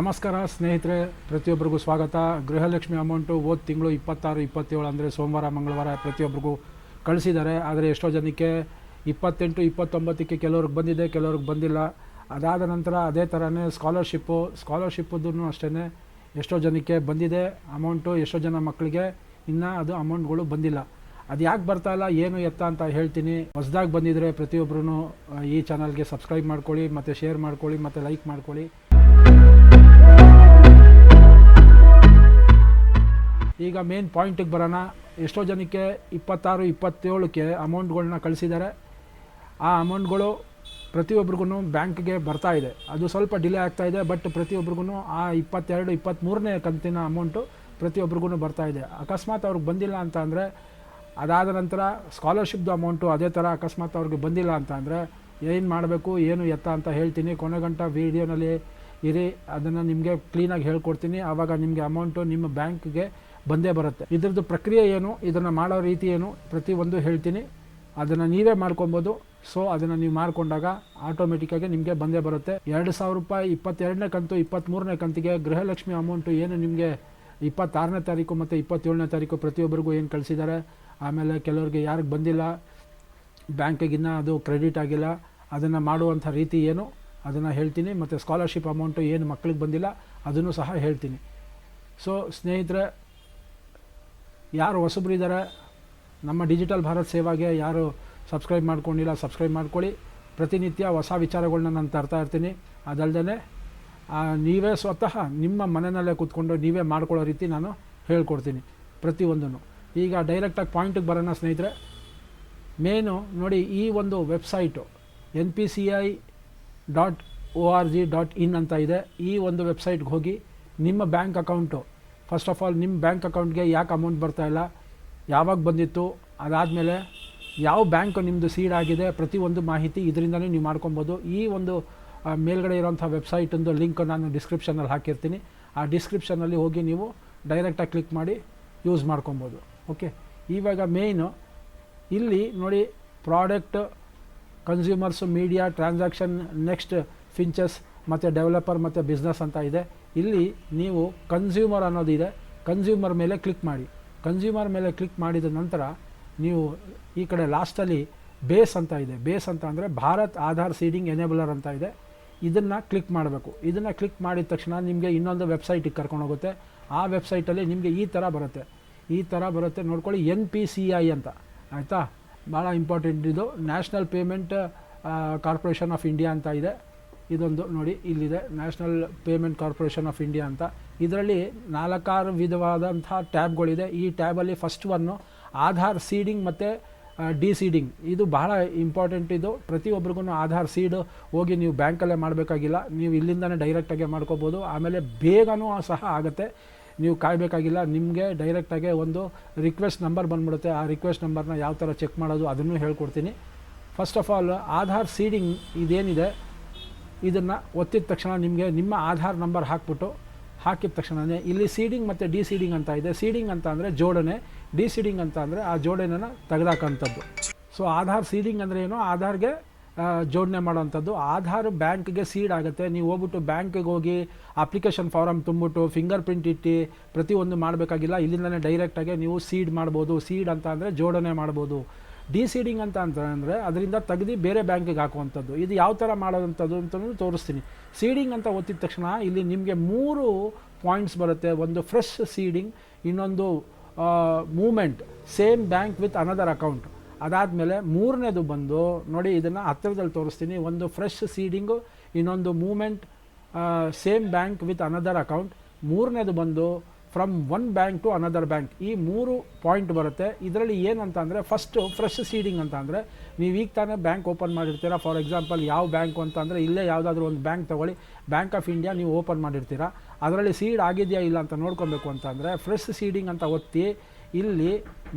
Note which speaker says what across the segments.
Speaker 1: ನಮಸ್ಕಾರ, ಸ್ನೇಹಿತರೆ. ಪ್ರತಿಯೊಬ್ಬರಿಗೂ ಸ್ವಾಗತ. ಗೃಹಲಕ್ಷ್ಮಿ ಅಮೌಂಟು ಹೋದ ತಿಂಗಳು ಇಪ್ಪತ್ತಾರು, ಇಪ್ಪತ್ತೇಳು ಅಂದರೆ ಸೋಮವಾರ, ಮಂಗಳವಾರ ಪ್ರತಿಯೊಬ್ಬರಿಗೂ ಕಳಿಸಿದ್ದಾರೆ. ಆದರೆ ಎಷ್ಟೋ ಜನಕ್ಕೆ ಇಪ್ಪತ್ತೆಂಟು, ಇಪ್ಪತ್ತೊಂಬತ್ತಕ್ಕೆ ಕೆಲವ್ರಿಗೆ ಬಂದಿದೆ, ಕೆಲವ್ರಿಗೆ ಬಂದಿಲ್ಲ. ಅದಾದ ನಂತರ ಅದೇ ಥರನೇ ಸ್ಕಾಲರ್ಶಿಪ್ಪು ಸ್ಕಾಲರ್ಶಿಪ್ಪುದೂ ಅಷ್ಟೇ ಎಷ್ಟೋ ಜನಕ್ಕೆ ಬಂದಿದೆ ಅಮೌಂಟು ಎಷ್ಟೋ ಜನ ಮಕ್ಕಳಿಗೆ ಇನ್ನು ಅದು ಅಮೌಂಟ್ಗಳು ಬಂದಿಲ್ಲ. ಅದು ಯಾಕೆ ಬರ್ತಾ ಇಲ್ಲ, ಏನು ಎತ್ತ ಅಂತ ಹೇಳ್ತೀನಿ. ಹೊಸದಾಗಿ ಬಂದಿದ್ರೆ ಪ್ರತಿಯೊಬ್ಬರೂ ಈ ಚಾನಲ್ಗೆ ಸಬ್ಸ್ಕ್ರೈಬ್ ಮಾಡ್ಕೊಳ್ಳಿ, ಮತ್ತು ಶೇರ್ ಮಾಡ್ಕೊಳ್ಳಿ, ಮತ್ತು ಲೈಕ್ ಮಾಡ್ಕೊಳ್ಳಿ. ಈಗ ಮೇನ್ ಪಾಯಿಂಟಿಗೆ ಬರೋಣ. ಎಷ್ಟೋ ಜನಕ್ಕೆ ಇಪ್ಪತ್ತಾರು, ಇಪ್ಪತ್ತೇಳಕ್ಕೆ ಅಮೌಂಟ್ಗಳನ್ನ ಕಳಿಸಿದ್ದಾರೆ. ಆ ಅಮೌಂಟ್ಗಳು ಪ್ರತಿಯೊಬ್ರಿಗೂ ಬ್ಯಾಂಕ್ಗೆ ಬರ್ತಾ ಇದೆ. ಅದು ಸ್ವಲ್ಪ ಡಿಲೇ ಆಗ್ತಾ ಇದೆ ಬಟ್ ಪ್ರತಿಯೊಬ್ರಿಗೂ ಆ ಇಪ್ಪತ್ತೆರಡು ಇಪ್ಪತ್ತ್ಮೂರನೇ ಕಂತಿನ ಅಮೌಂಟು ಪ್ರತಿಯೊಬ್ರಿಗೂ ಬರ್ತಾ ಇದೆ. ಅಕಸ್ಮಾತ್ ಅವ್ರಿಗೆ ಬಂದಿಲ್ಲ ಅಂತ ಅಂದರೆ, ಅದಾದ ನಂತರ ಸ್ಕಾಲರ್ಶಿಪ್ದು ಅಮೌಂಟು ಅದೇ ಥರ ಅಕಸ್ಮಾತ್ ಅವ್ರಿಗೆ ಬಂದಿಲ್ಲ ಅಂತ ಅಂದರೆ, ಏನು ಮಾಡಬೇಕು, ಏನು ಎತ್ತ ಅಂತ ಹೇಳ್ತೀನಿ. ಕೊನೆಗಂಟ ವೀಡಿಯೋನಲ್ಲಿ ಇರಿ, ಅದನ್ನು ನಿಮಗೆ ಕ್ಲೀನಾಗಿ ಹೇಳ್ಕೊಡ್ತೀನಿ. ಆವಾಗ ನಿಮಗೆ ಅಮೌಂಟು ನಿಮ್ಮ ಬ್ಯಾಂಕ್ಗೆ ಬಂದೇ ಬರುತ್ತೆ. ಇದ್ರದ್ದು ಪ್ರಕ್ರಿಯೆ ಏನು, ಇದನ್ನು ಮಾಡೋ ರೀತಿ ಏನು ಪ್ರತಿಯೊಂದು ಹೇಳ್ತೀನಿ. ಅದನ್ನು ನೀವೇ ಮಾಡ್ಕೊಬೋದು. ಸೊ ಅದನ್ನು ನೀವು ಮಾಡಿಕೊಂಡಾಗ ಆಟೋಮೆಟಿಕ್ಕಾಗಿ ನಿಮಗೆ ಬಂದೇ ಬರುತ್ತೆ. ಎರಡು ಸಾವಿರ ರೂಪಾಯಿ ಇಪ್ಪತ್ತೆರಡನೇ ಕಂತು ಇಪ್ಪತ್ತ್ಮೂರನೇ ಕಂತಿಗೆ ಗೃಹಲಕ್ಷ್ಮಿ ಅಮೌಂಟು ಏನು ನಿಮಗೆ ಇಪ್ಪತ್ತಾರನೇ ತಾರೀಕು ಮತ್ತು ಇಪ್ಪತ್ತೇಳನೇ ತಾರೀಕು ಪ್ರತಿಯೊಬ್ಬರಿಗೂ ಏನು ಕಳಿಸಿದ್ದಾರೆ ಆಮೇಲೆ ಕೆಲವ್ರಿಗೆ ಯಾರಿಗೆ ಬಂದಿಲ್ಲ, ಬ್ಯಾಂಕಿಗಿನ್ನ ಅದು ಕ್ರೆಡಿಟ್ ಆಗಿಲ್ಲ, ಅದನ್ನು ಮಾಡುವಂಥ ರೀತಿ ಏನು? ಅದನ್ನು ಹೇಳ್ತೀನಿ. ಮತ್ತು ಸ್ಕಾಲರ್ಶಿಪ್ ಅಮೌಂಟು ಏನು ಮಕ್ಕಳಿಗೆ ಬಂದಿಲ್ಲ, ಅದನ್ನು ಸಹ ಹೇಳ್ತೀನಿ. ಸೊ ಸ್ನೇಹಿತರೆ ಯಾರು ಹೊಸಬ್ರು ಇದ್ದಾರೆ, ನಮ್ಮ ಡಿಜಿಟಲ್ ಭಾರತ್ ಸೇವಾಗೆ ಯಾರು ಸಬ್ಸ್ಕ್ರೈಬ್ ಮಾಡ್ಕೊಂಡಿಲ್ಲ, ಸಬ್ಸ್ಕ್ರೈಬ್ ಮಾಡ್ಕೊಳ್ಳಿ. ಪ್ರತಿನಿತ್ಯ ಹೊಸ ವಿಚಾರಗಳನ್ನ ನಾನು ತರ್ತಾ ಇರ್ತೀನಿ. ಅದಲ್ಲದೆ ನೀವೇ ಸ್ವತಃ ನಿಮ್ಮ ಮನೆಯಲ್ಲೇ ಕೂತ್ಕೊಂಡು ನೀವೇ ಮಾಡ್ಕೊಳ್ಳೋ ರೀತಿ ನಾನು ಹೇಳ್ಕೊಡ್ತೀನಿ ಪ್ರತಿಯೊಂದನ್ನು. ಈಗ ಡೈರೆಕ್ಟಾಗಿ ಪಾಯಿಂಟಿಗೆ ಬರೋಣ ಸ್ನೇಹಿತರೆ. ಮೇನು ನೋಡಿ ಈ ಒಂದು website N P C I dot O R G dot in ಅಂತ ಇದೆ. ಈ ಒಂದು ವೆಬ್ಸೈಟ್ಗೆ ಹೋಗಿ ನಿಮ್ಮ bank account first of all ನಿಮ್ಮ ಬ್ಯಾಂಕ್ ಅಕೌಂಟ್ಗೆ ಯಾಕೆ ಅಮೌಂಟ್ ಬರ್ತಾ ಇಲ್ಲ? ಯಾವಾಗ ಬಂದಿತ್ತು? ಅದಾದಮೇಲೆ ಯಾವ ಬ್ಯಾಂಕ್ ನಿಮ್ಮದು ಸೀಡ್ ಆಗಿದೆ? ಪ್ರತಿಯೊಂದು ಮಾಹಿತಿ ಇದರಿಂದಲೇ ನೀವು ಮಾಡ್ಕೊಬೋದು. ಈ ಒಂದು ಮೇಲ್ಗಡೆ ಇರೋಂಥ ವೆಬ್ಸೈಟೊಂದು ಲಿಂಕ್ ನಾನು ಡಿಸ್ಕ್ರಿಪ್ಷನಲ್ಲಿ ಹಾಕಿರ್ತೀನಿ. ಆ ಡಿಸ್ಕ್ರಿಪ್ಷನಲ್ಲಿ ಹೋಗಿ ನೀವು ಡೈರೆಕ್ಟಾಗಿ ಕ್ಲಿಕ್ ಮಾಡಿ ಯೂಸ್ ಮಾಡ್ಕೊಬೋದು. ಓಕೆ ಇವಾಗ ಮೇಯ್ನು ಇಲ್ಲಿ ನೋಡಿ product consumers media transaction next finches ಮತ್ತು ಡೆವಲಪರ್ ಮತ್ತು ಬಿಸ್ನೆಸ್ ಅಂತ ಇದೆ. ಇಲ್ಲಿ ನೀವು ಕನ್ಸ್ಯೂಮರ್ ಅನ್ನೋದಿದೆ ಕನ್ಸ್ಯೂಮರ್ ಮೇಲೆ ಕ್ಲಿಕ್ ಮಾಡಿ. ಕನ್ಸ್ಯೂಮರ್ ಮೇಲೆ ಕ್ಲಿಕ್ ಮಾಡಿದ ನಂತರ ನೀವು ಈ ಕಡೆ ಲಾಸ್ಟಲ್ಲಿ ಬೇಸ್ ಅಂತ ಇದೆ. ಬೇಸ್ ಅಂತ ಅಂದರೆ ಭಾರತ್ ಆಧಾರ್ ಸೀಡಿಂಗ್ ಎನೇಬಲರ್ ಅಂತ ಇದೆ. ಇದನ್ನು ಕ್ಲಿಕ್ ಮಾಡಬೇಕು. ಇದನ್ನು ಕ್ಲಿಕ್ ಮಾಡಿದ ತಕ್ಷಣ ನಿಮಗೆ ಇನ್ನೊಂದು ವೆಬ್ಸೈಟಿಗೆ ಕರ್ಕೊಂಡು ಹೋಗುತ್ತೆ. ಆ ವೆಬ್ಸೈಟಲ್ಲಿ ನಿಮಗೆ ಈ ಥರ ಬರುತ್ತೆ. ಈ ಥರ ಬರುತ್ತೆ ನೋಡ್ಕೊಳ್ಳಿ. ಎನ್ ಪಿ ಸಿ ಐ ಅಂತ. ಆಯಿತಾ? ಭಾಳ ಇಂಪಾರ್ಟೆಂಟ್ ಇದು. National Payment Corporation of India ಅಂತ ಇದೆ. ಇದೊಂದು ನೋಡಿ, ಇಲ್ಲಿದೆ National Payment Corporation of India ಅಂತ. ಇದರಲ್ಲಿ ನಾಲ್ಕಾರು ವಿಧವಾದಂಥ ಟ್ಯಾಬ್ಗಳಿದೆ. ಈ ಟ್ಯಾಬಲ್ಲಿ ಫಸ್ಟ್ ಒನ್ನು ಆಧಾರ್ ಸೀಡಿಂಗ್ ಮತ್ತು ಡಿ ಸೀಡಿಂಗ್ ಇದು ಬಹಳ ಇಂಪಾರ್ಟೆಂಟ್ ಇದು. ಪ್ರತಿಯೊಬ್ಬರಿಗೂ ಆಧಾರ್ ಸೀಡ್ ಹೋಗಿ ನೀವು ಬ್ಯಾಂಕಲ್ಲೇ ಮಾಡಬೇಕಾಗಿಲ್ಲ. ನೀವು ಇಲ್ಲಿಂದನೇ ಡೈರೆಕ್ಟಾಗೆ ಮಾಡ್ಕೋಬೋದು. ಆಮೇಲೆ ಬೇಗನೂ ಸಹ ಆಗುತ್ತೆ. ನೀವು ಕಾಯಬೇಕಾಗಿಲ್ಲ. ನಿಮಗೆ ಡೈರೆಕ್ಟಾಗೆ ಒಂದು ರಿಕ್ವೆಸ್ಟ್ ನಂಬರ್ ಬಂದ್ಬಿಡುತ್ತೆ. ಆ ರಿಕ್ವೆಸ್ಟ್ ನಂಬರ್ನ ಯಾವ ಥರ ಚೆಕ್ ಮಾಡೋದು ಅದನ್ನು ಹೇಳ್ಕೊಡ್ತೀನಿ. First of all Aadhaar seeding ಇದೇನಿದೆ? ಇದನ್ನು ಒತ್ತಿದ ತಕ್ಷಣ ನಿಮಗೆ ನಿಮ್ಮ ಆಧಾರ್ ನಂಬರ್ ಹಾಕ್ಬಿಟ್ಟು ಹಾಕಿದ ತಕ್ಷಣವೇ ಇಲ್ಲಿ ಸೀಡಿಂಗ್ ಮತ್ತು ಡಿ ಸೀಡಿಂಗ್ ಅಂತ ಇದೆ. ಸೀಡಿಂಗ್ ಅಂತ ಅಂದರೆ ಜೋಡಣೆ. ಡಿ ಸೀಡಿಂಗ್ ಅಂತ ಅಂದರೆ ಆ ಜೋಡಣೆನ ತೆಗೆದಾಕಂಥದ್ದು ಸೊ ಆಧಾರ್ ಸೀಡಿಂಗ್ ಅಂದರೆ ಏನು? ಆಧಾರ್ಗೆ ಜೋಡಣೆ ಮಾಡೋವಂಥದ್ದು ಆಧಾರ್ ಬ್ಯಾಂಕ್ಗೆ ಸೀಡ್ ಆಗುತ್ತೆ. ನೀವು ಹೋಗ್ಬಿಟ್ಟು ಬ್ಯಾಂಕಿಗೆ ಹೋಗಿ ಅಪ್ಲಿಕೇಶನ್ ಫಾರಮ್ ತುಂಬಿಟ್ಟು ಫಿಂಗರ್ ಪ್ರಿಂಟ್ ಇಟ್ಟು ಪ್ರತಿಯೊಂದು ಮಾಡಬೇಕಾಗಿಲ್ಲ. ಇಲ್ಲಿಂದಲೇ ಡೈರೆಕ್ಟಾಗಿ ನೀವು ಸೀಡ್ ಮಾಡ್ಬೋದು. ಸೀಡ್ ಅಂತ ಅಂದರೆ ಜೋಡಣೆ ಮಾಡ್ಬೋದು. ಡಿ ಸೀಡಿಂಗ್ ಅಂತ ಅಂತ ಅಂದರೆ ಅದರಿಂದ ತೆಗೆದು ಬೇರೆ ಬ್ಯಾಂಕಿಗೆ ಹಾಕುವಂಥದ್ದು. ಇದು ಯಾವ ಥರ ಮಾಡೋವಂಥದ್ದು ಅಂತಲೂ ತೋರಿಸ್ತೀನಿ. ಸೀಡಿಂಗ್ ಅಂತ ಒತ್ತಿದ ತಕ್ಷಣ ಇಲ್ಲಿ ನಿಮಗೆ ಮೂರು ಪಾಯಿಂಟ್ಸ್ ಬರುತ್ತೆ. ಒಂದು ಫ್ರೆಶ್ ಸೀಡಿಂಗ್, ಇನ್ನೊಂದು movement same bank with another account. ಅದಾದಮೇಲೆ ಮೂರನೇದು ಬಂದು ನೋಡಿ ಇದನ್ನು ಹತ್ತಿರದಲ್ಲಿ ತೋರಿಸ್ತೀನಿ. ಒಂದು ಫ್ರೆಶ್ ಸೀಡಿಂಗು, ಇನ್ನೊಂದು movement same bank with another account. ಮೂರನೇದು ಬಂದು from one bank to another bank ಈ ಮೂರು ಪಾಯಿಂಟ್ ಬರುತ್ತೆ. ಇದರಲ್ಲಿ ಏನಂತ ಅಂದರೆ ಫಸ್ಟು ಫ್ರೆಶ್ ಸೀಡಿಂಗ್ ಅಂತ ಅಂದರೆ ನೀವು ಈಗ ತಾನೇ ಬ್ಯಾಂಕ್ ಓಪನ್ ಮಾಡಿರ್ತೀರಾ? ಫಾರ್ ಎಕ್ಸಾಂಪಲ್ ಯಾವ ಬ್ಯಾಂಕು ಅಂತ ಅಂದರೆ ಇಲ್ಲೇ ಯಾವುದಾದ್ರೂ ಒಂದು ಬ್ಯಾಂಕ್ ತೊಗೊಳ್ಳಿ. ಬ್ಯಾಂಕ್ ಆಫ್ ಇಂಡಿಯಾ ನೀವು ಓಪನ್ ಮಾಡಿರ್ತೀರಾ? ಅದರಲ್ಲಿ ಸೀಡ್ ಆಗಿದೆಯಾ ಇಲ್ಲ ಅಂತ ನೋಡ್ಕೊಬೇಕು ಅಂತ ಅಂದರೆ ಫ್ರೆಶ್ ಸೀಡಿಂಗ್ ಅಂತ ಒತ್ತಿ, ಇಲ್ಲಿ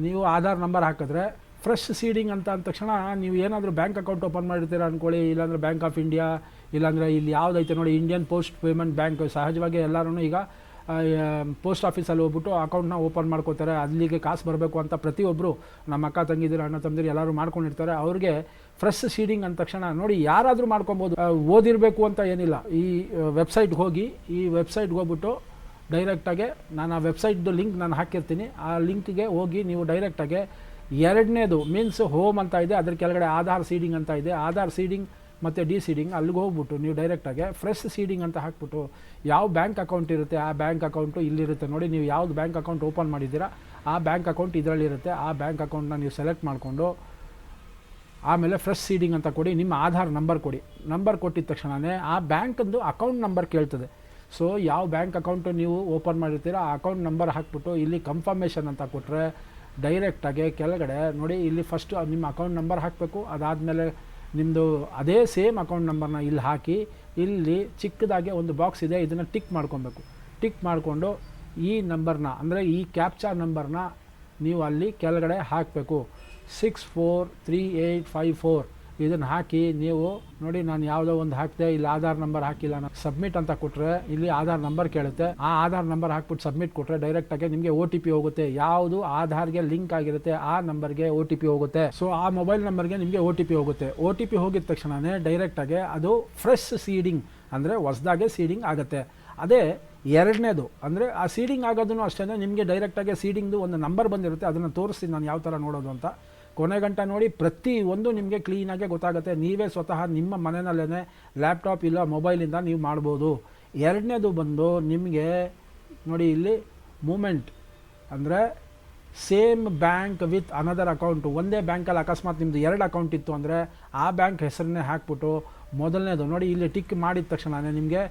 Speaker 1: ನೀವು ಆಧಾರ್ ನಂಬರ್ ಹಾಕಿದ್ರೆ ಫ್ರೆಶ್ ಸೀಡಿಂಗ್ ಅಂತ ಅಂದ ತಕ್ಷಣ ನೀವು ಏನಾದರೂ ಬ್ಯಾಂಕ್ ಅಕೌಂಟ್ ಓಪನ್ ಮಾಡಿರ್ತೀರ ಅಂದ್ಕೊಳ್ಳಿ ಇಲ್ಲಾಂದರೆ ಬ್ಯಾಂಕ್ ಆಫ್ ಇಂಡಿಯಾ ಇಲ್ಲಾಂದರೆ ಇಲ್ಲಿ ಯಾವುದೈತೆ ನೋಡಿ ಇಂಡಿಯನ್ ಪೋಸ್ಟ್ ಪೇಮೆಂಟ್ ಬ್ಯಾಂಕ್ ಸಹಜವಾಗಿ ಎಲ್ಲರೂ ಈಗ ಪೋಸ್ಟ್ ಆಫೀಸಲ್ಲಿ ಹೋಗ್ಬಿಟ್ಟು ಅಕೌಂಟ್ನ ಓಪನ್ ಮಾಡ್ಕೋತಾರೆ. ಅಲ್ಲಿಗೆ ಕಾಸು ಬರಬೇಕು ಅಂತ ಪ್ರತಿಯೊಬ್ಬರು ನಮ್ಮ ಅಕ್ಕ, ತಂಗಿದಿರು, ಅಣ್ಣ ತಂದಿರು ಎಲ್ಲರೂ ಮಾಡ್ಕೊಂಡಿರ್ತಾರೆ. ಅವ್ರಿಗೆ ಫ್ರೆಶ್ ಸೀಡಿಂಗ್ ಅಂದ ತಕ್ಷಣ ನೋಡಿ ಯಾರಾದರೂ ಮಾಡ್ಕೊಬೋದು. ಓದಿರಬೇಕು ಅಂತ ಏನಿಲ್ಲ. ಈ ವೆಬ್ಸೈಟ್ಗೆ ಹೋಗಿ, ಈ ವೆಬ್ಸೈಟ್ಗೆ ಹೋಗ್ಬಿಟ್ಟು ಡೈರೆಕ್ಟಾಗೆ ನಾನು ಆ ವೆಬ್ಸೈಟ್ದು ಲಿಂಕ್ ನಾನು ಹಾಕಿರ್ತೀನಿ. ಆ ಲಿಂಕ್ಗೆ ಹೋಗಿ ನೀವು ಡೈರೆಕ್ಟಾಗೆ ಎರಡನೇದು ಮೀನ್ಸ್ ಹೋಮ್ ಅಂತ ಇದೆ. ಅದ್ರ ಕೆಳಗಡೆ ಆಧಾರ್ ಸೀಡಿಂಗ್ ಅಂತ ಇದೆ. ಆಧಾರ್ ಸೀಡಿಂಗ್ ಮತ್ತು ಡಿ ಸೀಡಿಂಗ್ ಅಲ್ಲಿಗೆ ಹೋಗ್ಬಿಟ್ಟು ನೀವು ಡೈರೆಕ್ಟಾಗಿ ಫ್ರೆಶ್ ಸೀಡಿಂಗ್ ಅಂತ ಹಾಕ್ಬಿಟ್ಟು ಯಾವ ಬ್ಯಾಂಕ್ ಅಕೌಂಟ್ ಇರುತ್ತೆ, ಆ ಬ್ಯಾಂಕ್ ಅಕೌಂಟು ಇಲ್ಲಿರುತ್ತೆ ನೋಡಿ, ನೀವು ಯಾವ್ದು ಬ್ಯಾಂಕ್ ಅಕೌಂಟ್ ಓಪನ್ ಮಾಡಿದ್ದೀರಾ, ಆ ಬ್ಯಾಂಕ್ ಅಕೌಂಟ್ ಇದರಲ್ಲಿರುತ್ತೆ, ಆ ಬ್ಯಾಂಕ್ ಅಕೌಂಟ್ನ ನೀವು ಸೆಲೆಕ್ಟ್ ಮಾಡಿಕೊಂಡು ಆಮೇಲೆ ಫ್ರೆಶ್ ಸೀಡಿಂಗ್ ಅಂತ ಕೊಡಿ, ನಿಮ್ಮ ಆಧಾರ್ ನಂಬರ್ ಕೊಡಿ. ನಂಬರ್ ಕೊಟ್ಟಿದ ತಕ್ಷಣವೇ ಆ ಬ್ಯಾಂಕಂದು ಅಕೌಂಟ್ ನಂಬರ್ ಕೇಳ್ತದೆ. ಸೊ ಯಾವ ಬ್ಯಾಂಕ್ ಅಕೌಂಟು ನೀವು ಓಪನ್ ಮಾಡಿರ್ತೀರೋ, ಆ ಅಕೌಂಟ್ ನಂಬರ್ ಹಾಕ್ಬಿಟ್ಟು ಇಲ್ಲಿ ಕನ್ಫರ್ಮೇಷನ್ ಅಂತ ಕೊಟ್ಟರೆ ಡೈರೆಕ್ಟಾಗಿ ಕೆಳಗಡೆ ನೋಡಿ, ಇಲ್ಲಿ ಫಸ್ಟು ನಿಮ್ಮ ಅಕೌಂಟ್ ನಂಬರ್ ಹಾಕಬೇಕು, ಅದಾದಮೇಲೆ ನಿಮ್ಮದು ಅದೇ ಸೇಮ್ ಅಕೌಂಟ್ ನಂಬರ್ನ ಇಲ್ಲಿ ಹಾಕಿ, ಇಲ್ಲಿ ಚಿಕ್ಕದಾಗೆ ಒಂದು ಬಾಕ್ಸ್ ಇದೆ, ಇದನ್ನು ಟಿಕ್ ಮಾಡ್ಕೊಬೇಕು. ಟಿಕ್ ಮಾಡಿಕೊಂಡು ಈ ನಂಬರ್ನ ಅಂದರೆ ಈ ಕ್ಯಾಪ್ಚರ್ ನಂಬರ್ನ ನೀವು ಅಲ್ಲಿ ಕೆಳಗಡೆ ಹಾಕಬೇಕು. Six four three eight five four ಇದನ್ನು ಹಾಕಿ ನೀವು ನೋಡಿ, ನಾನು ಯಾವುದೋ ಒಂದು ಹಾಕಿದೆ, ಇಲ್ಲಿ ಆಧಾರ್ ನಂಬರ್ ಹಾಕಿಲ್ಲ, ನಾನು ಸಬ್ಮಿಟ್ ಅಂತ ಕೊಟ್ಟರೆ ಇಲ್ಲಿ ಆಧಾರ್ ನಂಬರ್ ಕೇಳುತ್ತೆ. ಆ ಆಧಾರ್ ನಂಬರ್ ಹಾಕ್ಬಿಟ್ಟು ಸಬ್ಮಿಟ್ ಕೊಟ್ಟರೆ ಡೈರೆಕ್ಟಾಗಿ ನಿಮಗೆ ಒ ಟಿ ಪಿ ಹೋಗುತ್ತೆ. ಯಾವುದು ಆಧಾರ್ಗೆ ಲಿಂಕ್ ಆಗಿರುತ್ತೆ, ಆ ನಂಬರ್ಗೆ ಒ ಟಿ ಪಿ ಹೋಗುತ್ತೆ. ಸೊ ಆ ಮೊಬೈಲ್ ನಂಬರ್ಗೆ ನಿಮಗೆ ಒ ಟಿ ಪಿ ಹೋಗುತ್ತೆ. ಒ ಟಿ ಪಿ ಹೋಗಿದ ತಕ್ಷಣವೇ ಡೈರೆಕ್ಟಾಗಿ ಅದು ಫ್ರೆಶ್ ಸೀಡಿಂಗ್ ಅಂದರೆ ಹೊಸ್ದಾಗೆ ಸೀಡಿಂಗ್ ಆಗುತ್ತೆ. ಅದೇ ಎರಡನೇದು ಅಂದರೆ ಆ ಸೀಡಿಂಗ್ ಆಗೋದನ್ನು ಅಷ್ಟೇ ನಿಮಗೆ ಡೈರೆಕ್ಟಾಗಿ ಸೀಡಿಂಗ್ದು ಒಂದು ನಂಬರ್ ಬಂದಿರುತ್ತೆ. ಅದನ್ನು ತೋರಿಸ್ತೀನಿ ನಾನು ಯಾವ ಥರ ನೋಡೋದು ಅಂತ. ಕೊನೆ ಗಂಟ ನೋಡಿ ಪ್ರತಿ ಒಂದು ನಿಮಗೆ ಕ್ಲೀನಾಗೆ ಗೊತ್ತಾಗುತ್ತೆ. ನೀವೇ ಸ್ವತಃ ನಿಮ್ಮ ಮನೆಯಲ್ಲೇ ಲ್ಯಾಪ್ಟಾಪ್ ಇಲ್ಲ ಮೊಬೈಲಿಂದ ನೀವು ಮಾಡ್ಬೋದು. ಎರಡನೇದು ಬಂದು ನಿಮಗೆ ನೋಡಿ ಇಲ್ಲಿ ಮೂಮೆಂಟ್ ಅಂದರೆ same bank with another account ಒಂದೇ ಬ್ಯಾಂಕಲ್ಲಿ ಅಕಸ್ಮಾತ್ ನಿಮ್ಮದು ಎರಡು ಅಕೌಂಟ್ ಇತ್ತು ಅಂದರೆ ಆ ಬ್ಯಾಂಕ್ ಹೆಸರನ್ನೇ ಹಾಕ್ಬಿಟ್ಟು ಮೊದಲನೇದು ನೋಡಿ ಇಲ್ಲಿ ಟಿಕ್ ಮಾಡಿದ ತಕ್ಷಣನೇ ನಿಮಗೆ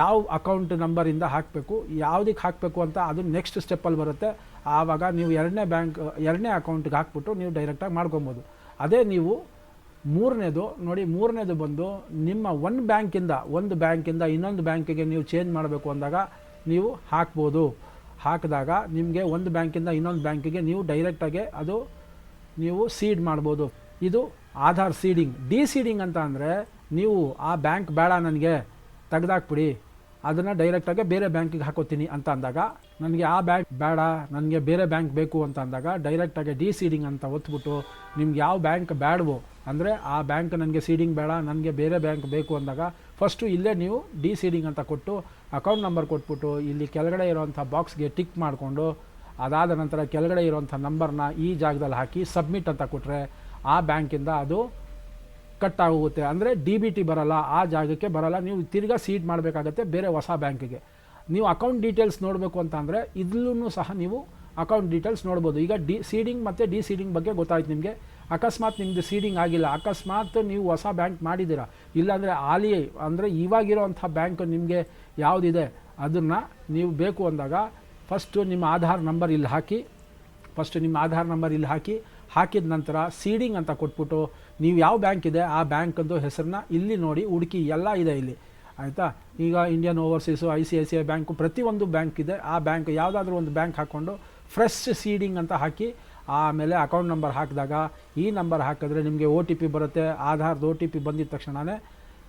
Speaker 1: ಯಾವ ಅಕೌಂಟ್ ನಂಬರಿಂದ ಹಾಕಬೇಕು ಯಾವುದಕ್ಕೆ ಹಾಕಬೇಕು ಅಂತ ಅದು ನೆಕ್ಸ್ಟ್ ಸ್ಟೆಪ್ಪಲ್ಲಿ ಬರುತ್ತೆ. ಆವಾಗ ನೀವು ಎರಡನೇ ಬ್ಯಾಂಕ್, ಎರಡನೇ ಅಕೌಂಟ್ಗೆ ಹಾಕ್ಬಿಟ್ಟು ನೀವು ಡೈರೆಕ್ಟಾಗಿ ಮಾಡ್ಕೊಬೋದು. ಅದೇ ನೀವು ಮೂರನೇದು, ನೋಡಿ ಮೂರನೇದು ಬಂದು ನಿಮ್ಮ ಒಂದು ಬ್ಯಾಂಕಿಂದ ಒಂದು ಬ್ಯಾಂಕಿಂದ ಇನ್ನೊಂದು ಬ್ಯಾಂಕಿಗೆ ನೀವು ಚೇಂಜ್ ಮಾಡಬೇಕು ಅಂದಾಗ ನೀವು ಹಾಕ್ಬೋದು. ಹಾಕಿದಾಗ ನಿಮಗೆ ಒಂದು ಬ್ಯಾಂಕಿಂದ ಇನ್ನೊಂದು ಬ್ಯಾಂಕಿಗೆ ನೀವು ಡೈರೆಕ್ಟಾಗಿ ಅದು ನೀವು ಸೀಡ್ ಮಾಡ್ಬೋದು. ಇದು ಆಧಾರ್ ಸೀಡಿಂಗ್ ಡಿ ಸೀಡಿಂಗ್ ಅಂತ ಅಂದರೆ ನೀವು ಆ ಬ್ಯಾಂಕ್ ಬೇಡ ನನಗೆ, ತೆಗ್ದಾಕ್ಬಿಡಿ. ಅದನ್ನು ಡೈರೆಕ್ಟಾಗಿ ಬೇರೆ ಬ್ಯಾಂಕಿಗೆ ಹಾಕೋತೀನಿ ಅಂತ ಅಂದಾಗ, ನನಗೆ ಆ ಬ್ಯಾಂಕ್ ಬೇಡ, ನನಗೆ ಬೇರೆ ಬ್ಯಾಂಕ್ ಬೇಕು ಅಂತ ಅಂದಾಗ ಡೈರೆಕ್ಟಾಗಿ ಡಿ ಸೀಡಿಂಗ್ ಅಂತ ಒತ್ಬಿಟ್ಟು ನಿಮ್ಗೆ ಯಾವ ಬ್ಯಾಂಕ್ ಬೇಡವೋ ಅಂದರೆ ಆ ಬ್ಯಾಂಕ್ ನನಗೆ ಸೀಡಿಂಗ್ ಬೇಡ, ನನಗೆ ಬೇರೆ ಬ್ಯಾಂಕ್ ಬೇಕು ಅಂದಾಗ ಫಸ್ಟು ಇಲ್ಲೇ ನೀವು ಡಿ ಸೀಡಿಂಗ್ ಅಂತ ಕೊಟ್ಟು ಅಕೌಂಟ್ ನಂಬರ್ ಕೊಟ್ಬಿಟ್ಟು ಇಲ್ಲಿ ಕೆಳಗಡೆ ಇರೋವಂಥ ಬಾಕ್ಸ್ಗೆ ಟಿಕ್ ಮಾಡಿಕೊಂಡು, ಅದಾದ ನಂತರ ಕೆಳಗಡೆ ಇರೋವಂಥ ನಂಬರ್ನ ಈ ಜಾಗದಲ್ಲಿ ಹಾಕಿ ಸಬ್ಮಿಟ್ ಅಂತ ಕೊಟ್ಟರೆ ಆ ಬ್ಯಾಂಕಿಂದ ಅದು ಕಟ್ ಆಗೋಗುತ್ತೆ ಅಂದರೆ ಡಿ ಬಿ ಟಿ ಬರಲ್ಲ, ಆ ಜಾಗಕ್ಕೆ ಬರಲ್ಲ. ನೀವು ತಿರ್ಗಾ ಸೀಡ್ ಮಾಡಬೇಕಾಗತ್ತೆ ಬೇರೆ ಹೊಸ ಬ್ಯಾಂಕಿಗೆ. ನೀವು ಅಕೌಂಟ್ ಡೀಟೇಲ್ಸ್ ನೋಡಬೇಕು ಅಂತ ಅಂದರೆ ಇದ್ಲೂ ಸಹ ನೀವು ಅಕೌಂಟ್ ಡೀಟೇಲ್ಸ್ ನೋಡ್ಬೋದು. ಈಗ ಡಿ ಸೀಡಿಂಗ್ ಮತ್ತು ಡಿ ಸೀಡಿಂಗ್ ಬಗ್ಗೆ ಗೊತ್ತಾಯ್ತು ನಿಮಗೆ. ಅಕಸ್ಮಾತ್ ನಿಮ್ಮದು ಸೀಡಿಂಗ್ ಆಗಿಲ್ಲ. ಅಕಸ್ಮಾತ್ ನೀವು ಹೊಸ ಬ್ಯಾಂಕ್ ಮಾಡಿದ್ದೀರಾ? ಇಲ್ಲಾಂದರೆ ಆಲಿ, ಅಂದರೆ ಇವಾಗಿರೋವಂಥ ಬ್ಯಾಂಕ್ ನಿಮಗೆ ಯಾವುದಿದೆ, ಅದನ್ನು ನೀವು ಬೇಕು ಅಂದಾಗ ಫಸ್ಟು ನಿಮ್ಮ ಆಧಾರ್ ನಂಬರ್ ಇಲ್ಲಿ ಹಾಕಿ ಫಸ್ಟು ನಿಮ್ಮ ಆಧಾರ್ ನಂಬರ್ ಇಲ್ಲಿ ಹಾಕಿ ಹಾಕಿದ ನಂತರ ಸೀಡಿಂಗ್ ಅಂತ ಕೊಟ್ಬಿಟ್ಟು ನೀವು ಯಾವ ಬ್ಯಾಂಕ್ ಇದೆ, ಆ ಬ್ಯಾಂಕದ್ದು ಹೆಸರನ್ನ ಇಲ್ಲಿ ನೋಡಿ ಹುಡುಕಿ, ಎಲ್ಲ ಇದೆ ಇಲ್ಲಿ. ಆಯಿತಾ? ಈಗ Indian overseas I C I C I bank ಪ್ರತಿಯೊಂದು ಬ್ಯಾಂಕ್ ಇದೆ. ಆ ಬ್ಯಾಂಕ್ ಯಾವುದಾದ್ರೂ ಒಂದು ಬ್ಯಾಂಕ್ ಹಾಕ್ಕೊಂಡು ಫ್ರೆಶ್ ಸೀಡಿಂಗ್ ಅಂತ ಹಾಕಿ ಆಮೇಲೆ ಅಕೌಂಟ್ ನಂಬರ್ ಹಾಕಿದಾಗ ಈ ನಂಬರ್ ಹಾಕಿದ್ರೆ ನಿಮಗೆ ಒ ಟಿ ಪಿ ಬರುತ್ತೆ. ಆಧಾರ್ದು ಒ ಟಿ ಪಿ ಬಂದಿದ ತಕ್ಷಣವೇ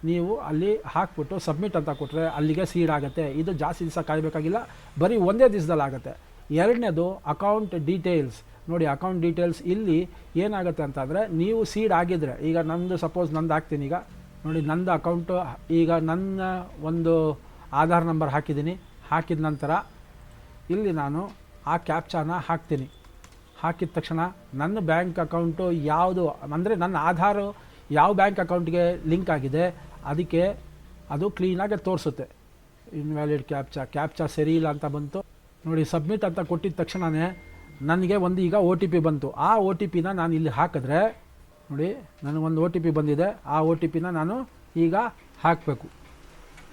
Speaker 1: ನೀವು ಅಲ್ಲಿ ಹಾಕ್ಬಿಟ್ಟು ಸಬ್ಮಿಟ್ ಅಂತ ಕೊಟ್ಟರೆ ಅಲ್ಲಿಗೆ ಸೀಡ್ ಆಗುತ್ತೆ. ಇದು ಜಾಸ್ತಿ ದಿವಸ ಕಾಯಬೇಕಾಗಿಲ್ಲ. ಬರೀ ಒಂದೇ ದಿವಸದಲ್ಲಿ ಆಗುತ್ತೆ ಎರಡನೇದು ಅಕೌಂಟ್ ಡೀಟೇಲ್ಸ್ ನೋಡಿ ಅಕೌಂಟ್ ಡೀಟೇಲ್ಸ್ ಇಲ್ಲಿ ಏನಾಗುತ್ತೆ ಅಂತಂದರೆ ನೀವು ಸೀಡ್ ಆಗಿದ್ರೆ, ಈಗ ನಂದು ಸಪೋಸ್ ನಂದು ಹಾಕ್ತೀನಿ ಈಗ, ನೋಡಿ ನಂದು ಅಕೌಂಟು ಈಗ ನನ್ನ ಒಂದು ಆಧಾರ್ ನಂಬರ್ ಹಾಕಿದ್ದೀನಿ. ಹಾಕಿದ ನಂತರ ಇಲ್ಲಿ ನಾನು ಆ ಕ್ಯಾಪ್ಚಾನ ಹಾಕ್ತೀನಿ. ಹಾಕಿದ ತಕ್ಷಣ ನನ್ನ ಬ್ಯಾಂಕ್ ಅಕೌಂಟು ಯಾವುದು, ಅಂದರೆ ನನ್ನ ಆಧಾರು ಯಾವ ಬ್ಯಾಂಕ್ ಅಕೌಂಟ್ಗೆ ಲಿಂಕ್ ಆಗಿದೆ, ಅದಕ್ಕೆ ಅದು ಕ್ಲೀನಾಗಿ ತೋರಿಸುತ್ತೆ. ಇನ್ವ್ಯಾಲಿಡ್ ಕ್ಯಾಪ್ಚಾ ಕ್ಯಾಪ್ಚಾ ಸರಿ ಇಲ್ಲ ಅಂತ ಬಂತು. ನೋಡಿ ಸಬ್ಮಿಟ್ ಅಂತ ಕೊಟ್ಟಿದ ತಕ್ಷಣವೇ ನನಗೆ ಒಂದು ಈಗ ಒ ಟಿ ಪಿ ಬಂತು. ಆ ಒ ಟಿ ಪಿನ ನಾನು ಇಲ್ಲಿ ಹಾಕಿದ್ರೆ, ನೋಡಿ ನನಗೊಂದು ಒ ಟಿ ಪಿ ಬಂದಿದೆ. ಆ ಒ ಟಿ ಪಿನ ನಾನು ಈಗ ಹಾಕಬೇಕು.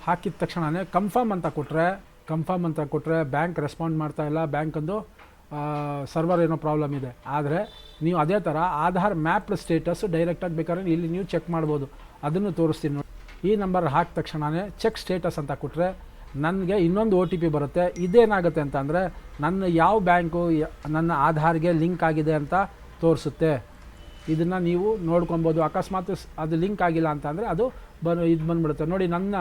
Speaker 1: ಹಾಕಿದ ತಕ್ಷಣವೇ ಕನ್ಫರ್ಮ್ ಅಂತ ಕೊಟ್ಟರೆ ಕನ್ಫರ್ಮ್ ಅಂತ ಕೊಟ್ಟರೆ ಬ್ಯಾಂಕ್ ರೆಸ್ಪಾಂಡ್ ಮಾಡ್ತಾ ಇಲ್ಲ. ಬ್ಯಾಂಕಂದು ಸರ್ವರ್ ಏನೋ ಪ್ರಾಬ್ಲಮ್ ಇದೆ. ಆದರೆ ನೀವು ಅದೇ ಥರ ಆಧಾರ್ ಮ್ಯಾಪ್ ಸ್ಟೇಟಸ್ ಡೈರೆಕ್ಟಾಗಿ ಬೇಕಾದ್ರೆ ಇಲ್ಲಿ ನೀವು ಚೆಕ್ ಮಾಡ್ಬೋದು. ಅದನ್ನು ತೋರಿಸ್ತೀನಿ ನೋಡಿ. ಈ ನಂಬರ್ ಹಾಕಿದ ತಕ್ಷಣವೇ ಚೆಕ್ ಸ್ಟೇಟಸ್ ಅಂತ ಕೊಟ್ಟರೆ ನನಗೆ ಇನ್ನೊಂದು ಒ ಟಿ ಪಿ ಬರುತ್ತೆ. ಇದೇನಾಗುತ್ತೆ ಅಂತಂದರೆ ನನ್ನ ಯಾವ ಬ್ಯಾಂಕು ನನ್ನ ಆಧಾರ್ಗೆ ಲಿಂಕ್ ಆಗಿದೆ ಅಂತ ತೋರಿಸುತ್ತೆ. ಇದನ್ನು ನೀವು ನೋಡ್ಕೊಬೋದು. ಅಕಸ್ಮಾತ್ ಅದು ಲಿಂಕ್ ಆಗಿಲ್ಲ ಅಂತ ಅಂದರೆ ಅದು ಬನ್ ಇದು ಬಂದ್ಬಿಡುತ್ತೆ. ನೋಡಿ, ನನ್ನ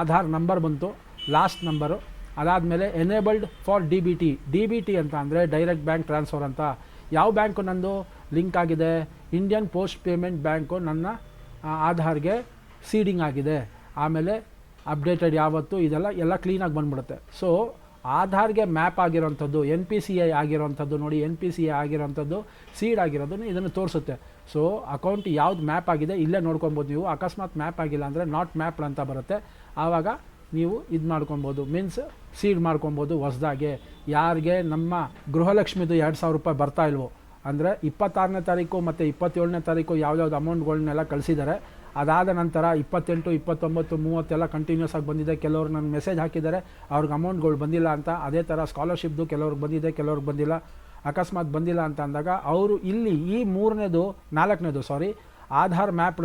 Speaker 1: ಆಧಾರ್ ನಂಬರ್ ಬಂತು. Last number. ಅದಾದಮೇಲೆ enabled for D B T D B T ಅಂತ ಅಂದರೆ ಡೈರೆಕ್ಟ್ ಬ್ಯಾಂಕ್ ಟ್ರಾನ್ಸ್ಫರ್ ಅಂತ. ಯಾವ ಬ್ಯಾಂಕು ನಂದು ಲಿಂಕ್ ಆಗಿದೆ? ಇಂಡಿಯನ್ ಪೋಸ್ಟ್ ಪೇಮೆಂಟ್ ಬ್ಯಾಂಕು ನನ್ನ ಆಧಾರ್ಗೆ ಸೀಡಿಂಗ್ ಆಗಿದೆ. ಆಮೇಲೆ ಅಪ್ಡೇಟೆಡ್ ಯಾವತ್ತು ಇದೆಲ್ಲ ಎಲ್ಲ ಕ್ಲೀನಾಗಿ ಬಂದ್ಬಿಡುತ್ತೆ. ಸೊ ಆಧಾರ್ಗೆ ಮ್ಯಾಪ್ ಆಗಿರೋಂಥದ್ದು ಎನ್ ಪಿ ಸಿ ಐ ಆಗಿರೋಂಥದ್ದು ನೋಡಿ ಎನ್ ಪಿ ಸಿ ಐ ಆಗಿರೋಂಥದ್ದು ಸೀಡ್ ಆಗಿರೋದನ್ನು ಇದನ್ನು ತೋರಿಸುತ್ತೆ. ಸೊ ಅಕೌಂಟ್ ಯಾವ್ದು ಮ್ಯಾಪ್ ಆಗಿದೆ ಇಲ್ಲೇ ನೋಡ್ಕೊಬೋದು ನೀವು. ಅಕಸ್ಮಾತ್ ಮ್ಯಾಪ್ ಆಗಿಲ್ಲ ಅಂದರೆ ನಾಟ್ ಮ್ಯಾಪ್ ಅಂತ ಬರುತ್ತೆ. ಆವಾಗ ನೀವು ಇದು ಮಾಡ್ಕೊಬೋದು. ಮೀನ್ಸ್ ಸೀಡ್ ಮಾಡ್ಕೊಬೋದು ಹೊಸ್ದಾಗೆ. ಯಾರಿಗೆ ನಮ್ಮ ಗೃಹಲಕ್ಷ್ಮಿದು ಎರಡು ಸಾವಿರ ರೂಪಾಯಿ ಬರ್ತಾ ಇಲ್ವೋ, ಅಂದರೆ ಇಪ್ಪತ್ತಾರನೇ ತಾರೀಕು ಮತ್ತು ಇಪ್ಪತ್ತೇಳನೇ ತಾರೀಕು ಯಾವ್ಯಾವ್ದು ಅಮೌಂಟ್ಗಳನ್ನೆಲ್ಲ ಕಳಿಸಿದ್ದಾರೆ ಅದಾದ ನಂತರ ಇಪ್ಪತ್ತೆಂಟು, ಇಪ್ಪತ್ತೊಂಬತ್ತು, ಮೂವತ್ತೆಲ್ಲ ಕಂಟಿನ್ಯೂಸ್ ಆಗಿ ಬಂದಿದೆ. ಕೆಲವರು ನನ್ನ ಮೆಸೇಜ್ ಹಾಕಿದ್ದಾರೆ, ಅವ್ರಿಗೆ ಅಮೌಂಟ್ಗಳು ಬಂದಿಲ್ಲ ಅಂತ. ಅದೇ ಥರ ಸ್ಕಾಲರ್ಶಿಪ್ದು ಕೆಲವ್ರಿಗೆ ಬಂದಿದೆ, ಕೆಲವ್ರಿಗೆ ಬಂದಿಲ್ಲ. ಅಕಸ್ಮಾತ್ ಬಂದಿಲ್ಲ ಅಂತ ಅಂದಾಗ ಅವರು ಇಲ್ಲಿ ಈ ಮೂರನೇದು, ನಾಲ್ಕನೇದು ಸಾರಿ ಆಧಾರ್ ಮ್ಯಾಪ್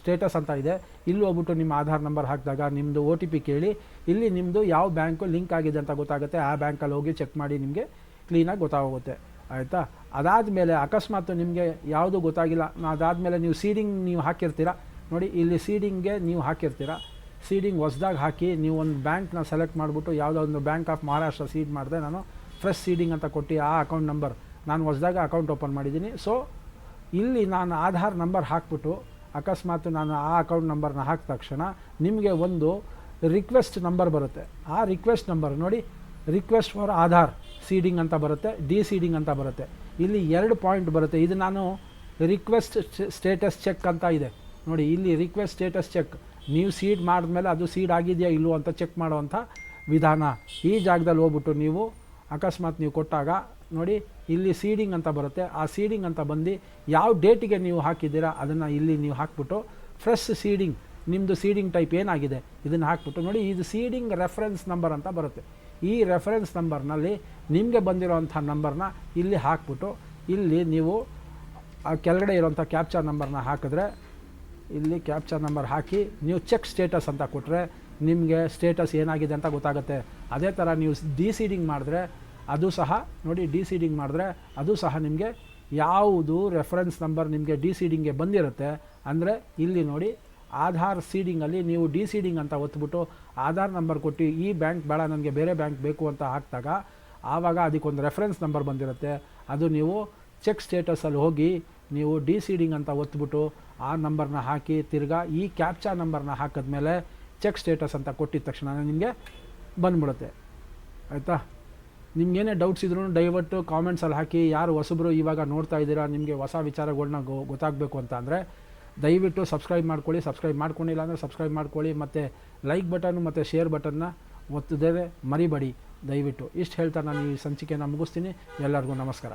Speaker 1: ಸ್ಟೇಟಸ್ ಅಂತ ಇದೆ. ಇಲ್ಲಿ ಹೋಗ್ಬಿಟ್ಟು ನಿಮ್ಮ ಆಧಾರ್ ನಂಬರ್ ಹಾಕಿದಾಗ ನಿಮ್ಮದು ಒ ಟಿ ಪಿ ಕೇಳಿ, ಇಲ್ಲಿ ನಿಮ್ಮದು ಯಾವ ಬ್ಯಾಂಕು ಲಿಂಕ್ ಆಗಿದೆ ಅಂತ ಗೊತ್ತಾಗುತ್ತೆ. ಆ ಬ್ಯಾಂಕಲ್ಲಿ ಹೋಗಿ ಚೆಕ್ ಮಾಡಿ ನಿಮಗೆ ಕ್ಲೀನಾಗಿ ಗೊತ್ತಾಗೋಗುತ್ತೆ. ಆಯಿತಾ? ಅದಾದಮೇಲೆ ಅಕಸ್ಮಾತ್ ನಿಮಗೆ ಯಾವುದು ಗೊತ್ತಾಗಿಲ್ಲ. ಅದಾದಮೇಲೆ ನೀವು ಸೀಡಿಂಗ್ ನೀವು ಹಾಕಿರ್ತೀರ. ನೋಡಿ, ಇಲ್ಲಿ ಸೀಡಿಂಗ್ಗೆ ನೀವು ಹಾಕಿರ್ತೀರ? ಸೀಡಿಂಗ್ ಹೊಸ್ದಾಗಿ ಹಾಕಿ ನೀವು ಒಂದು ಬ್ಯಾಂಕ್ನ ಸೆಲೆಕ್ಟ್ ಮಾಡಿಬಿಟ್ಟು ಯಾವುದೋ ಒಂದು ಬ್ಯಾಂಕ್ ಆಫ್ ಮಹಾರಾಷ್ಟ್ರ ಸೀಡ್ ಮಾಡಿದೆ, ನಾನು ಫ್ರೆಶ್ ಸೀಡಿಂಗ್ ಅಂತ ಕೊಟ್ಟು ಆ ಅಕೌಂಟ್ ನಂಬರ್ ನಾನು ಹೊಸ್ದಾಗ ಅಕೌಂಟ್ ಓಪನ್ ಮಾಡಿದ್ದೀನಿ. ಸೊ ಇಲ್ಲಿ ನಾನು ಆಧಾರ್ ನಂಬರ್ ಹಾಕ್ಬಿಟ್ಟು ಅಕಸ್ಮಾತ್ ನಾನು ಆ ಅಕೌಂಟ್ ನಂಬರ್ನ ಹಾಕಿದ ತಕ್ಷಣ ನಿಮಗೆ ಒಂದು ರಿಕ್ವೆಸ್ಟ್ ನಂಬರ್ ಬರುತ್ತೆ. ಆ ರಿಕ್ವೆಸ್ಟ್ ನಂಬರ್ ನೋಡಿ ರಿಕ್ವೆಸ್ಟ್ ಫಾರ್ ಆಧಾರ್ ಸೀಡಿಂಗ್ ಅಂತ ಬರುತ್ತೆ ಡಿ ಸೀಡಿಂಗ್ ಅಂತ ಬರುತ್ತೆ. ಇಲ್ಲಿ ಎರಡು ಪಾಯಿಂಟ್ ಬರುತ್ತೆ. ಇದು ನಾನು ರಿಕ್ವೆಸ್ಟ್ ಸ್ಟೇಟಸ್ ಚೆಕ್ ಅಂತ ಇದೆ. ನೋಡಿ, ಇಲ್ಲಿ ರಿಕ್ವೆಸ್ಟ್ ಸ್ಟೇಟಸ್ ಚೆಕ್ ನೀವು ಸೀಡ್ ಮಾಡಿದ್ಮೇಲೆ ಅದು ಸೀಡ್ ಆಗಿದೆಯಾ ಇಲ್ಲವೋ ಅಂತ ಚೆಕ್ ಮಾಡುವಂಥ ವಿಧಾನ ಈ ಜಾಗದಲ್ಲಿ ಹೋಗ್ಬಿಟ್ಟು ನೀವು ಅಕಸ್ಮಾತ್ ನೀವು ಕೊಟ್ಟಾಗ ನೋಡಿ, ಇಲ್ಲಿ ಸೀಡಿಂಗ್ ಅಂತ ಬರುತ್ತೆ. ಆ ಸೀಡಿಂಗ್ ಅಂತ ಬಂದು ಯಾವ ಡೇಟಿಗೆ ನೀವು ಹಾಕಿದ್ದೀರಾ ಅದನ್ನು ಇಲ್ಲಿ ನೀವು ಹಾಕ್ಬಿಟ್ಟು ಫ್ರೆಶ್ ಸೀಡಿಂಗ್ ನಿಮ್ಮದು ಸೀಡಿಂಗ್ ಟೈಪ್ ಏನಾಗಿದೆ ಇದನ್ನು ಹಾಕ್ಬಿಟ್ಟು ನೋಡಿ, ಇದು ಸೀಡಿಂಗ್ ರೆಫರೆನ್ಸ್ ನಂಬರ್ ಅಂತ ಬರುತ್ತೆ. ಈ ರೆಫರೆನ್ಸ್ ನಂಬರ್ನಲ್ಲಿ ನಿಮಗೆ ಬಂದಿರೋವಂಥ ನಂಬರ್ನ ಇಲ್ಲಿ ಹಾಕ್ಬಿಟ್ಟು ಇಲ್ಲಿ ನೀವು ಆ ಕೆಳಗಡೆ ಇರೋಂಥ ಕ್ಯಾಪ್ಚರ್ ನಂಬರ್ನ ಹಾಕಿದ್ರೆ ಇಲ್ಲಿ ಕ್ಯಾಪ್ಚರ್ ನಂಬರ್ ಹಾಕಿ, ನೀವು ಚೆಕ್ ಸ್ಟೇಟಸ್ ಅಂತ ಕೊಟ್ಟರೆ ನಿಮಗೆ ಸ್ಟೇಟಸ್ ಏನಾಗಿದೆ ಅಂತ ಗೊತ್ತಾಗುತ್ತೆ. ಅದೇ ಥರ ನೀವು ಡಿ ಸೀಡಿಂಗ್ ಮಾಡಿದ್ರೆ ಅದು ಸಹ, ನೋಡಿ ಡಿ ಸೀಡಿಂಗ್ ಮಾಡಿದ್ರೆ ಅದು ಸಹ ನಿಮಗೆ ಯಾವುದು ರೆಫರೆನ್ಸ್ ನಂಬರ್ ನಿಮಗೆ ಡಿ ಸೀಡಿಂಗ್ಗೆ ಬಂದಿರುತ್ತೆ ಅಂದರೆ ಇಲ್ಲಿ ನೋಡಿ ಆಧಾರ್ ಸೀಡಿಂಗಲ್ಲಿ ನೀವು ಡಿ ಸೀಡಿಂಗ್ ಅಂತ ಒತ್ಬಿಟ್ಟು ಆಧಾರ್ ನಂಬರ್ ಕೊಟ್ಟು ಈ ಬ್ಯಾಂಕ್ ಬೇಡ, ನನಗೆ ಬೇರೆ ಬ್ಯಾಂಕ್ ಬೇಕು ಅಂತ ಹಾಕಿದಾಗ ಆವಾಗ ಅದಕ್ಕೊಂದು ರೆಫರೆನ್ಸ್ ನಂಬರ್ ಬಂದಿರುತ್ತೆ. ಅದು ನೀವು ಚೆಕ್ ಸ್ಟೇಟಸಲ್ಲಿ ಹೋಗಿ ನೀವು ಡಿ ಸೀಡಿಂಗ್ ಅಂತ ಒತ್ಬಿಟ್ಟು ಆ ನಂಬರ್ನ ಹಾಕಿ ತಿರ್ಗಾ ಈ ಕ್ಯಾಪ್ಚಾ ನಂಬರ್ನ ಹಾಕಿದ್ಮೇಲೆ ಚೆಕ್ ಸ್ಟೇಟಸ್ ಅಂತ ಕೊಟ್ಟಿದ ತಕ್ಷಣ ನಿಮಗೆ ಬಂದ್ಬಿಡುತ್ತೆ. ಆಯಿತಾ? ನಿಮ್ಗೇನೇ ಡೌಟ್ಸ್ ಇದ್ರೂ ದಯವಿಟ್ಟು ಕಾಮೆಂಟ್ಸಲ್ಲಿ ಹಾಕಿ ಯಾರು ಹೊಸಬ್ರು ಇವಾಗ ನೋಡ್ತಾ ಇದ್ದೀರಾ, ನಿಮಗೆ ಹೊಸ ವಿಚಾರಗಳನ್ನ ಗೊ ಗೊತ್ತಾಗಬೇಕು ಅಂತ ಅಂದರೆ ದಯವಿಟ್ಟು ಸಬ್ಸ್ಕ್ರೈಬ್ ಮಾಡ್ಕೊಳ್ಳಿ ಸಬ್ಸ್ಕ್ರೈಬ್ ಮಾಡ್ಕೊಂಡಿಲ್ಲ ಅಂದರೆ ಸಬ್ಸ್ಕ್ರೈಬ್ ಮಾಡ್ಕೊಳ್ಳಿ, ಮತ್ತು ಲೈಕ್ ಬಟನ್ ಮತ್ತು ಶೇರ್ ಬಟನ್ನ ಒತ್ತದೇ ಮರಿಬೇಡಿ. ದಯವಿಟ್ಟು ಇಷ್ಟು ಹೇಳ್ತಾ ನಾನು ಈ ಸಂಚಿಕೆಯನ್ನು ಮುಗಿಸ್ತೀನಿ. ಎಲ್ಲರಿಗೂ ನಮಸ್ಕಾರ.